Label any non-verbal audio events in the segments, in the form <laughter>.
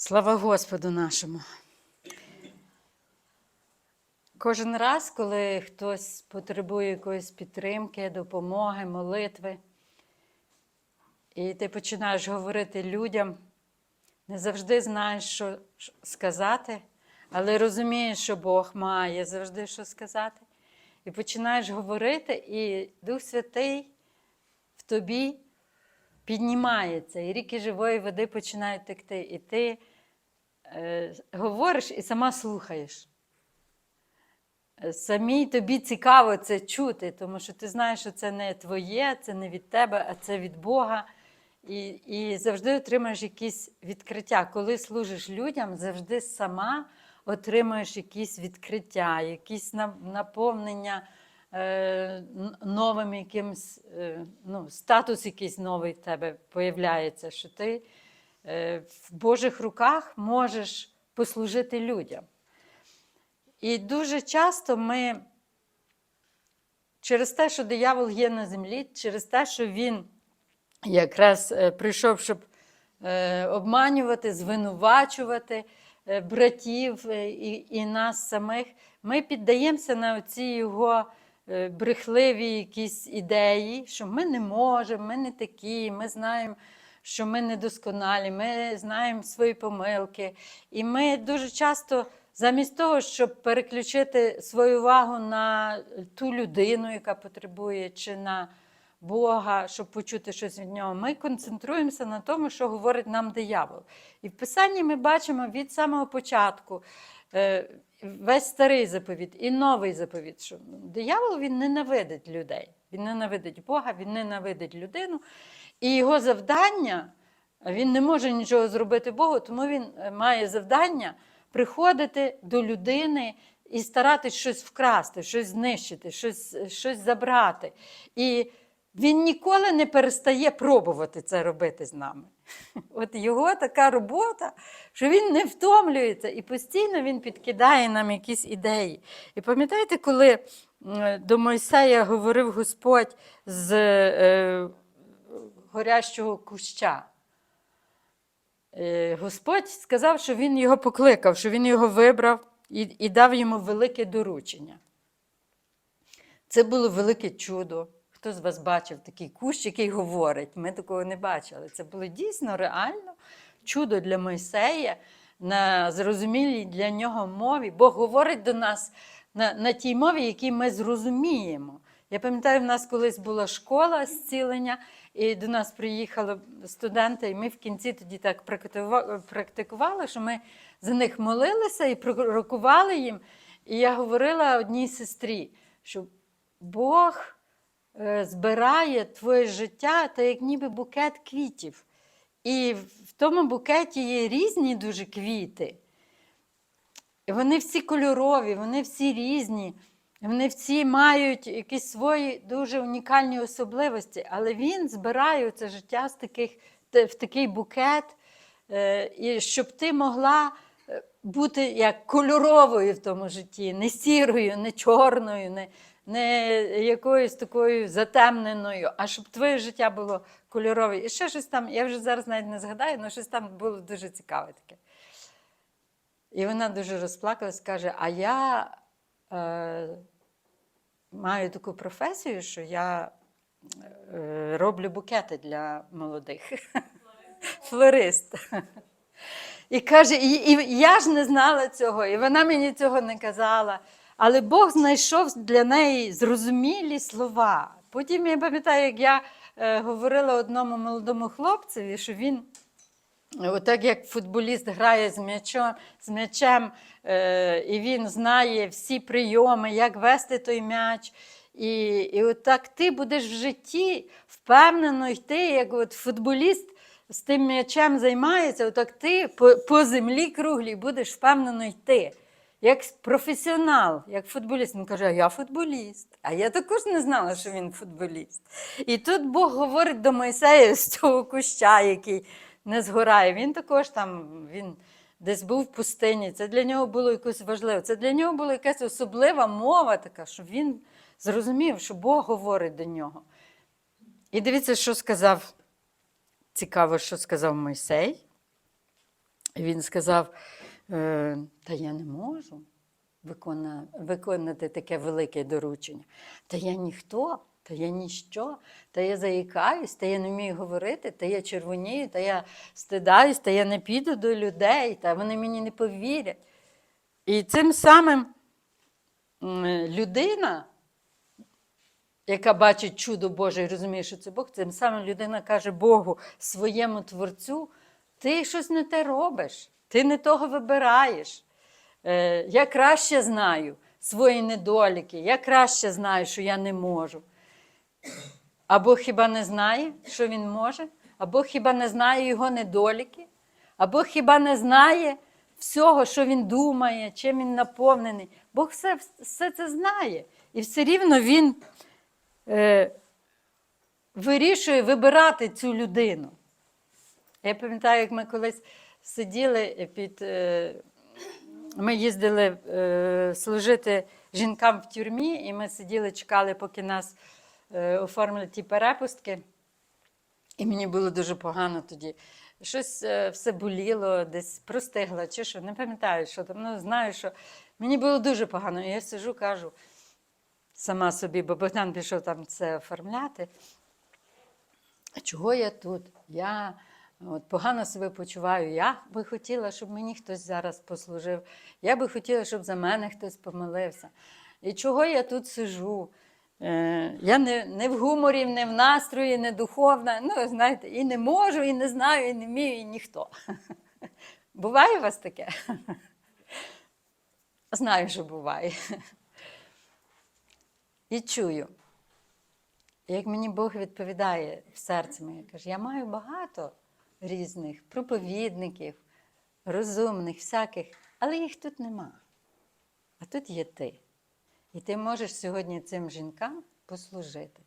Слава Господу нашому. Кожен раз, коли хтось потребує якоїсь підтримки, допомоги, молитви, і ти починаєш говорити людям, не завжди знаєш, що сказати, але розумієш, що Бог має завжди що сказати. І починаєш говорити, і Дух Святий в тобі піднімається, і ріки живої води починають текти. І ти е, говориш і сама слухаєш. Е, Самій тобі цікаво це чути, тому що ти знаєш, що це не твоє, це не від тебе, а це від Бога. І, і завжди отримаєш якісь відкриття. Коли служиш людям, завжди сама отримуєш якісь відкриття, якісь на- наповнення е, новим якимсь, е, ну, статус якийсь новий в тебе появляється, що ти в Божих руках можеш послужити людям. І дуже часто ми через те, що диявол є на землі, через те, що він якраз е, прийшов, щоб е, обманювати, звинувачувати е, братів е, і, нас самих, ми піддаємося на оці його е, брехливі якісь ідеї, що ми не можемо, ми не такі, ми знаємо. Що ми недосконалі, ми знаємо свої помилки. І ми дуже часто, замість того, щоб переключити свою увагу на ту людину, яка потребує, чи на Бога, щоб почути щось від нього, ми концентруємося на тому, що говорить нам диявол. І в Писанні ми бачимо від самого початку е, весь старий заповіт і новий заповіт, що диявол він ненавидить людей. Він ненавидить Бога, він ненавидить людину. І його завдання, він не може нічого зробити Богу, тому він е, має завдання приходити до людини і старатись щось вкрасти, щось знищити, щось, щось забрати. І він ніколи не перестає пробувати це робити з нами. <laughs> От його така робота, що він не втомлюється і постійно він підкидає нам якісь ідеї. І пам'ятаєте, коли до Мойсея говорив Господь з е, горящого куща? Е, Господь сказав, що він його покликав, що він його вибрав і, і дав йому велике доручення. Це було велике чудо. Хто з вас бачив такий кущ, який говорить? Ми такого не бачили. Це було дійсно реально чудо для Мойсея на зрозумілій для нього мові. Бог говорить до нас на, на тій мові, якій ми зрозуміємо. Я пам'ятаю, в нас колись була школа зцілення, і до нас приїхали студенти, і ми в кінці тоді так практикували, що ми за них молилися і пророкували їм. І я говорила одній сестрі, що Бог е, збирає твоє життя та як ніби букет квітів. І в тому букеті є різні дуже квіти. Вони всі кольорові, вони всі різні, вони всі мають якісь свої дуже унікальні особливості, але він збирає це життя з таких, в такий букет, е, і щоб ти могла е, бути як кольоровою в тому житті, не сірою, не чорною, не, не якоюсь такою затемненою, а щоб твоє життя було кольорове. І ще щось там, я вже зараз навіть не згадаю, але щось там було дуже цікаве таке. І вона дуже розплакалась, каже: А я е, маю таку професію, що я е, роблю букети для молодих. Флорист. І каже, і, і я ж не знала цього, і вона мені цього не казала. Але Бог знайшов для неї зрозумілі слова. Потім я пам'ятаю, як я е, говорила одному молодому хлопцеві, що він Отак як футболіст грає з м'ячом, з м'ячем, е, і він знає всі прийоми, як вести той м'яч. І, і отак ти будеш в житті впевнено йти, як от футболіст з тим м'ячем займається, отак ти по, по землі круглій будеш впевнено йти. Як професіонал, як футболіст. Він каже, а я футболіст. А я також не знала, що він футболіст. І тут Бог говорить до Мойсея з цього куща, який не згорає. Він також там він десь був в пустині. Це для нього було якось важливо. Це для нього була якась особлива мова така, щоб він зрозумів, що Бог говорить до нього. І дивіться, що сказав, цікаво, що сказав Мойсей. Він сказав: е, Та я не можу виконати таке велике доручення. Та я ніхто, та я ніщо, та я заїкаюсь, та я не вмію говорити, та я червонію, та я стидаюсь, та я не піду до людей, та вони мені не повірять. І цим самим людина, яка бачить чудо Боже і розуміє, що це Бог, тим самим людина каже Богу, своєму творцю, ти щось не те робиш, ти не того вибираєш. Е, я краще знаю свої недоліки, я краще знаю, що я не можу. А Бог хіба не знає, що він може? А Бог хіба не знає його недоліки? А Бог хіба не знає всього, що він думає, чим він наповнений? Бог все, все це знає. І все рівно він е, вирішує вибирати цю людину. Я пам'ятаю, як ми колись сиділи під. Е, ми їздили е, служити жінкам в тюрмі, і ми сиділи, чекали, поки нас е, оформлять ті перепустки. І мені було дуже погано тоді. Щось е, все боліло, десь простигла чи що, не пам'ятаю, що там. Ну, знаю, що мені було дуже погано. І я сижу, кажу сама собі, бо Богдан пішов там це оформляти. А чого я тут? Я от, погано себе почуваю. Я би хотіла, щоб мені хтось зараз послужив. Я би хотіла, щоб за мене хтось помилився. І чого я тут сижу? Е, я не, не в гуморі, не в настрої, не духовна. Ну, знаєте, і не можу, і не знаю, і не вмію, і ніхто. <laughs> Буває у вас таке? <laughs> Знаю, що буває. <laughs> І чую, як мені Бог відповідає в серці моє, каже, я маю багато різних проповідників, розумних, всяких, але їх тут нема. А тут є ти. І ти можеш сьогодні цим жінкам послужити.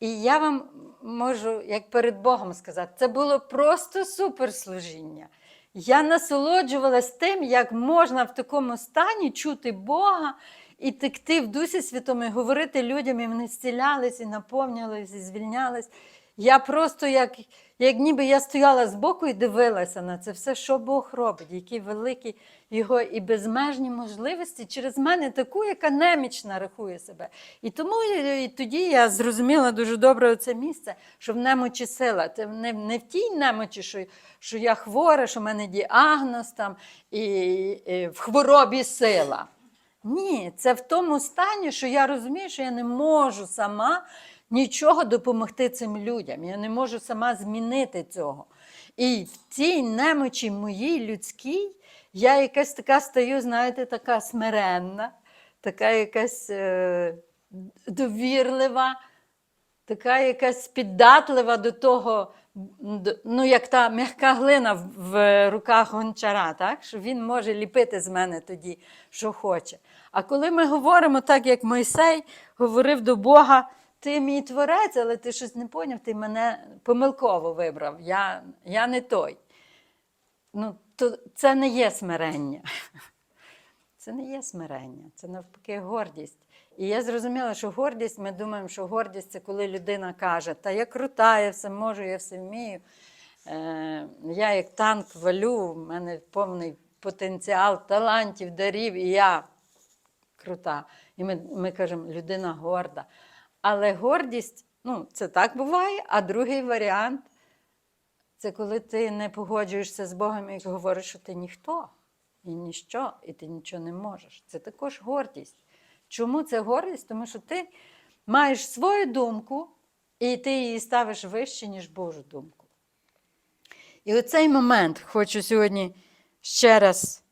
І я вам можу, як перед Богом сказати, це було просто суперслужіння. Я насолоджувалась тим, як можна в такому стані чути Бога і текти в Дусі Святому, і говорити людям, і вони зцілялись, і наповнювались, і звільнялись. Я просто, як, як ніби я стояла збоку і дивилася на це все, що Бог робить, які великі його і безмежні можливості через мене, таку, яка немічна рахує себе. І тому і, і тоді я зрозуміла дуже добре це місце, що в немочі сила. Це не, не в тій немочі, що, що я хвора, що в мене діагноз там, і, і в хворобі сила. Ні, це в тому стані, що я розумію, що я не можу сама нічого допомогти цим людям. Я не можу сама змінити цього. І в цій немочі моїй людській я якась така стаю, знаєте, така смиренна, така якась е, довірлива, така якась піддатлива до того, ну, як та м'яка глина в, руках гончара, так? що він може ліпити з мене тоді, що хоче. А коли ми говоримо так, як Мойсей говорив до Бога, ти мій творець, але ти щось не поняв, ти мене помилково вибрав. Я, я не той. Ну, то це не є смирення. <laughs> Це не є смирення, це навпаки гордість. І я зрозуміла, що гордість, ми думаємо, що гордість це коли людина каже, та я крута, я все можу, я все вмію. Е, я як танк валю, в мене повний потенціал талантів, дарів, і я крута. І ми, ми кажемо, людина горда. Але гордість, ну, це так буває, а другий варіант це коли ти не погоджуєшся з Богом і говориш, що ти ніхто і ніщо, і ти нічого не можеш. Це також гордість. Чому це гордість? Тому що ти маєш свою думку, і ти її ставиш вище, ніж Божу думку. І оцей момент хочу сьогодні ще раз,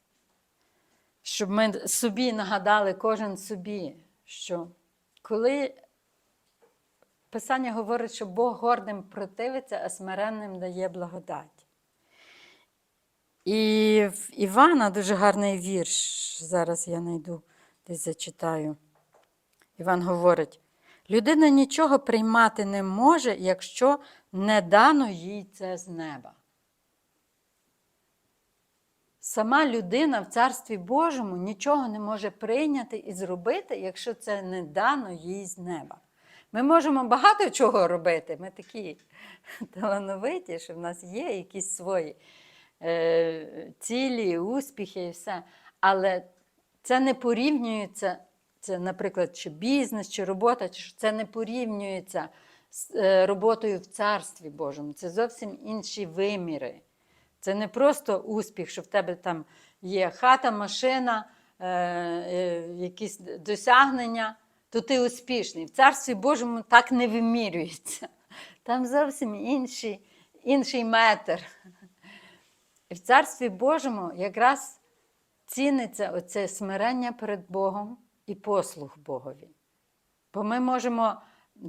щоб ми собі нагадали, кожен собі, що коли Писання говорить, що Бог гордим противиться, а смиренним дає благодать. І в Івана дуже гарний вірш. Зараз я знайду, десь зачитаю. Іван говорить: людина нічого приймати не може, якщо не дано їй це з неба. Сама людина в Царстві Божому нічого не може прийняти і зробити, якщо це не дано їй з неба. Ми можемо багато чого робити. Ми такі <laughs> талановиті, що в нас є якісь свої е, цілі, успіхи, і все. Але це не порівнюється, це, наприклад, чи бізнес, чи робота, чи це не порівнюється з е, роботою в Царстві Божому. Це зовсім інші виміри. Це не просто успіх, що в тебе там є хата, машина, е, е, якісь досягнення, то ти успішний. В Царстві Божому так не вимірюється. Там зовсім інший, інший метр. І в Царстві Божому якраз ціниться оце смирення перед Богом і послух Богові. Бо ми можемо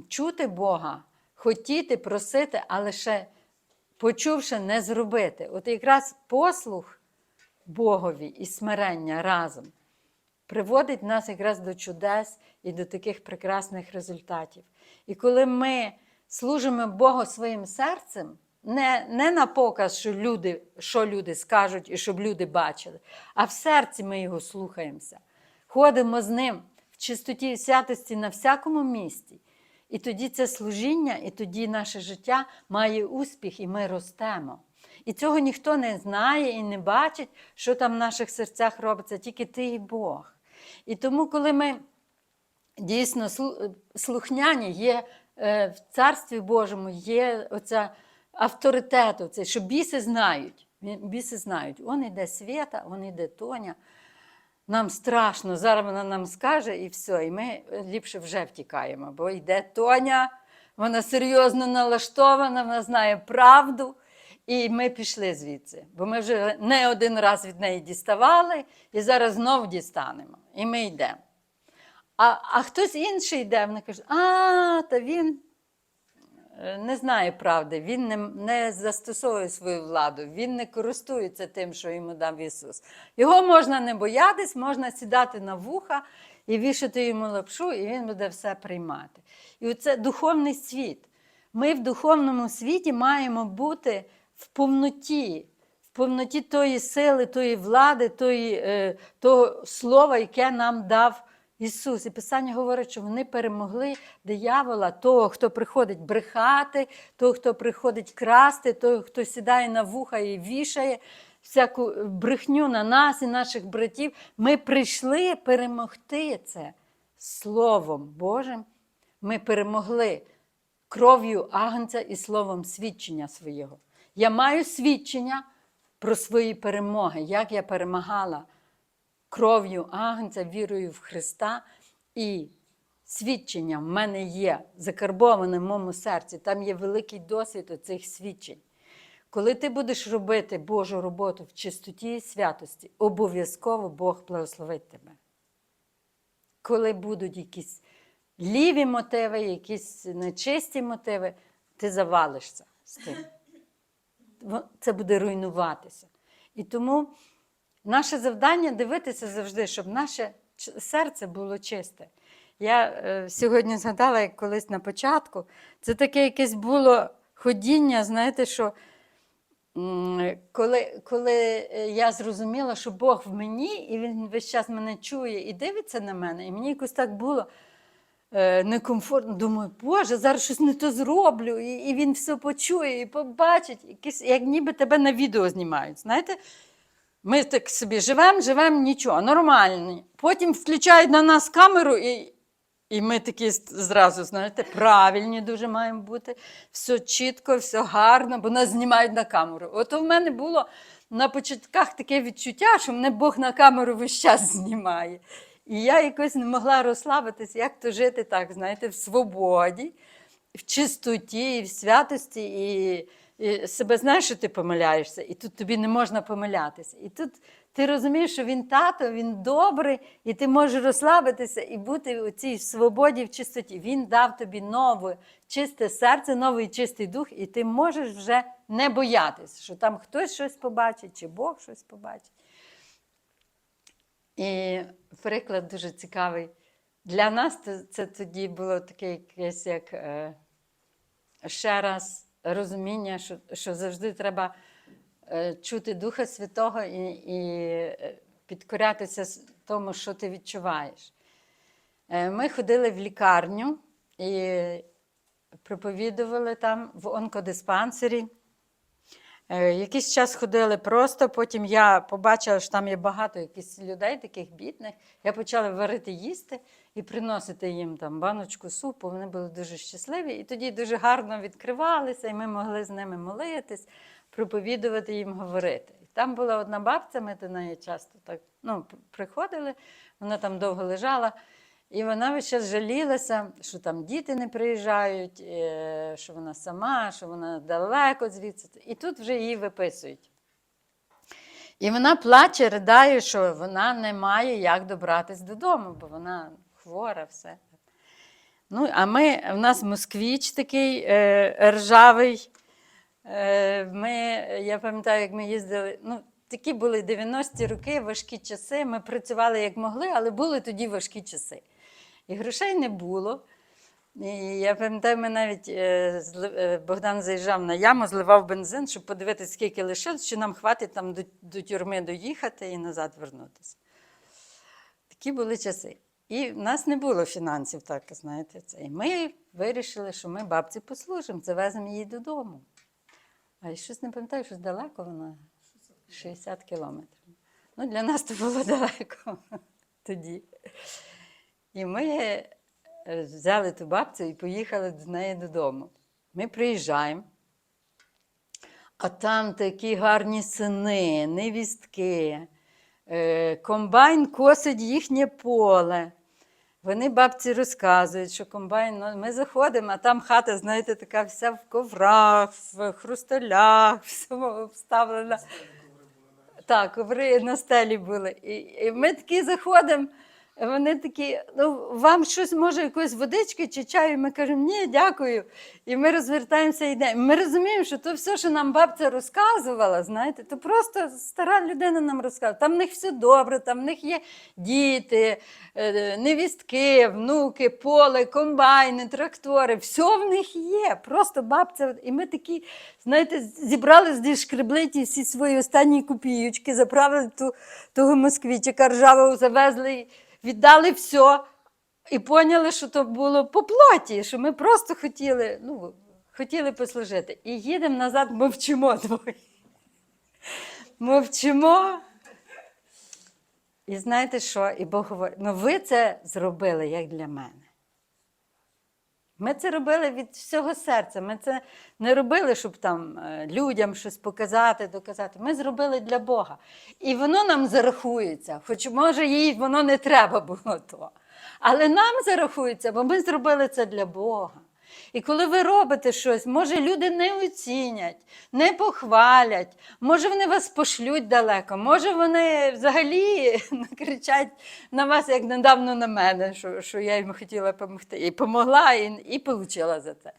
чути Бога, хотіти, просити, але ще почувши, не зробити. От якраз послух Богові і смирення разом приводить нас якраз до чудес і до таких прекрасних результатів. І коли ми служимо Богу своїм серцем, не, не на показ, що люди, що люди скажуть і щоб люди бачили, а в серці ми його слухаємося, ходимо з ним в чистоті і святості на всякому місці. І тоді це служіння, і тоді наше життя має успіх, і ми ростемо. І цього ніхто не знає і не бачить, що там в наших серцях робиться, тільки ти і Бог. І тому, коли ми дійсно слухняні, є е, в Царстві Божому, є оця авторитет, оцей, що біси знають. Біси знають, он іде Свята, он іде Тоня. Нам страшно, зараз вона нам скаже і все, і ми ліпше вже втікаємо, бо йде Тоня, вона серйозно налаштована, вона знає правду. І ми пішли звідси, бо ми вже не один раз від неї діставали, і зараз знов дістанемо. І ми йдемо. А, а хтось інший йде, вона каже, а, та він е, не знає правди, він не, не застосовує свою владу, він не користується тим, що йому дав Ісус. Його можна не боятись, можна сідати на вуха і вішати йому лапшу, і він буде все приймати. І оце духовний світ. Ми в духовному світі маємо бути в повноті, повноті тої сили, тої влади, тої, е, того слова, яке нам дав Ісус. І Писання говорить, що вони перемогли диявола, того, хто приходить брехати, того, хто приходить красти, того, хто сідає на вуха і вішає всяку брехню на нас і наших братів. Ми прийшли перемогти це Словом Божим. Ми перемогли кров'ю Агнця і словом свідчення свого. Я маю свідчення про свої перемоги, як я перемагала кров'ю Агнця, вірою в Христа. І свідчення в мене є закарбоване в моєму серці. Там є великий досвід оцих свідчень. Коли ти будеш робити Божу роботу в чистоті і святості, обов'язково Бог благословить тебе. Коли будуть якісь ліві мотиви, якісь нечисті мотиви, ти завалишся з тим. Це буде руйнуватися. І тому наше завдання дивитися завжди, щоб наше серце було чисте. Я е, сьогодні згадала, як колись на початку, це таке якесь було ходіння, знаєте, що коли, коли е, я зрозуміла, що Бог в мені, і Він весь час мене чує і дивиться на мене, і мені якось так було некомфортно. Думаю, Боже, зараз щось не то зроблю, і, і він все почує і побачить, якісь, як ніби тебе на відео знімають. Знаєте? Ми так собі живемо, живемо, нічого, нормальні. Потім включають на нас камеру, і, і ми такі зразу, знаєте, правильні дуже маємо бути. Все чітко, все гарно, бо нас знімають на камеру. От у мене було на початках таке відчуття, що мене Бог на камеру весь час знімає. І я якось не могла розслабитися, як то жити так, знаєте, в свободі, в чистоті, в святості, і, і себе знаєш, що ти помиляєшся, і тут тобі не можна помилятися. І тут ти розумієш, що він тато, він добрий, і ти можеш розслабитися і бути у цій свободі, в чистоті. Він дав тобі нове чисте серце, новий чистий дух, і ти можеш вже не боятися, що там хтось щось побачить, чи Бог щось побачить. І приклад дуже цікавий. Для нас це, це тоді було таке якесь як е, ще раз розуміння, що, що завжди треба е, чути Духа Святого і, і е, підкорятися тому, що ти відчуваєш. Е, ми ходили в лікарню і проповідували там в онкодиспансері. Е, Якийсь час ходили просто, потім я побачила, що там є багато якихось людей, таких бідних. Я почала варити їсти і приносити їм там баночку супу. Вони були дуже щасливі. І тоді дуже гарно відкривалися, і ми могли з ними молитись, проповідувати їм, говорити. І там була одна бабця, ми до неї часто так ну, приходили, вона там довго лежала. І вона час жалілася, що там діти не приїжджають, е, що вона сама, що вона далеко звідси. І тут вже її виписують. І вона плаче, ридає, що вона не має як добратись додому, бо вона хвора, все. Ну, а ми, в нас москвіч такий е, ржавий. Е, ми, я пам'ятаю, як ми їздили. Ну, такі були 90-ті роки, важкі часи. Ми працювали як могли, але були тоді важкі часи. І грошей не було. І я пам'ятаю, ми навіть е, е, Богдан заїжджав на яму, зливав бензин, щоб подивитися, скільки лишилось, чи нам хватить там до, до тюрми доїхати і назад вернутися. Такі були часи. І в нас не було фінансів, так, знаєте. Це. І ми вирішили, що ми бабці послужимо, завеземо її додому. А я щось не пам'ятаю, щось далеко вона 60 кілометрів. Ну, для нас це було <laughs> далеко тоді. І ми е, взяли ту бабцю і поїхали до неї додому. Ми приїжджаємо, а там такі гарні сини, невістки. Е, Комбайн косить їхнє поле. Вони бабці розказують, що комбайн, ну, ми заходимо, а там хата, знаєте, така вся в коврах, в хрусталях, <laughs> все вставлена. Так, коври на стелі були. І, і ми такі заходимо, вони такі, ну, вам щось може, якоїсь водички чи чаю? Ми кажемо, ні, дякую. І ми розвертаємося і йдемо. Ми розуміємо, що то все, що нам бабця розказувала, знаєте, то просто стара людина нам розказує. Там в них все добре, там в них є діти, е, невістки, внуки, поле, комбайни, трактори. Все в них є. Просто бабця. І ми такі, знаєте, зібрали з шкреблиті всі свої останні копійочки, заправили ту, того москвічика ржавого, завезли, віддали все. І поняли, що то було по плоті, що ми просто хотіли, ну, хотіли послужити. І їдемо назад, мовчимо двоє. Мовчимо. І знаєте що? І Бог говорить, ну ви це зробили як для мене. Ми це робили від всього серця. Ми це не робили, щоб там е, людям щось показати, доказати. Ми зробили для Бога. І воно нам зарахується, хоч може їй воно не треба було то. Але нам зарахується, бо ми зробили це для Бога. І коли ви робите щось, може люди не оцінять, не похвалять, може вони вас пошлють далеко, може вони взагалі <laughs> накричать на вас, як недавно на мене, що, що я їм хотіла допомогти. І помогла, і, і отримала за це.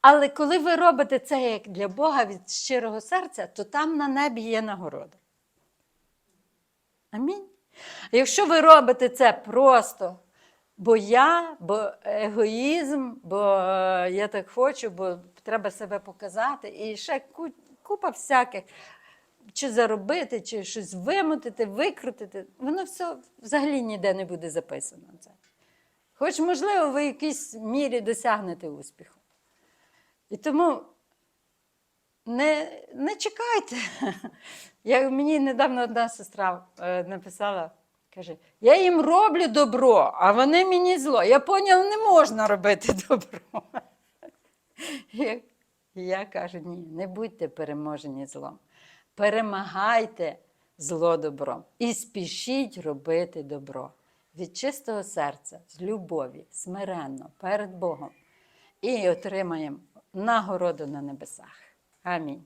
Але коли ви робите це як для Бога від щирого серця, то там на небі є нагорода. Амінь. Якщо ви робите це просто, бо я, бо егоїзм, бо е, я так хочу, бо треба себе показати, і ще купа всяких, чи заробити, чи щось вимотити, викрутити, воно все взагалі ніде не буде записано. Це. Хоч, можливо, ви в якійсь мірі досягнете успіху. І тому не, не чекайте. <laughs> Я, мені недавно одна сестра е, написала, каже, я їм роблю добро, а вони мені зло. Я поняла, не можна робити <laughs> добро. Я, я кажу, ні, не будьте переможені злом. Перемагайте зло добром і спішіть робити добро від чистого серця, з любові, смиренно перед Богом. І отримаємо нагороду на небесах. Амінь.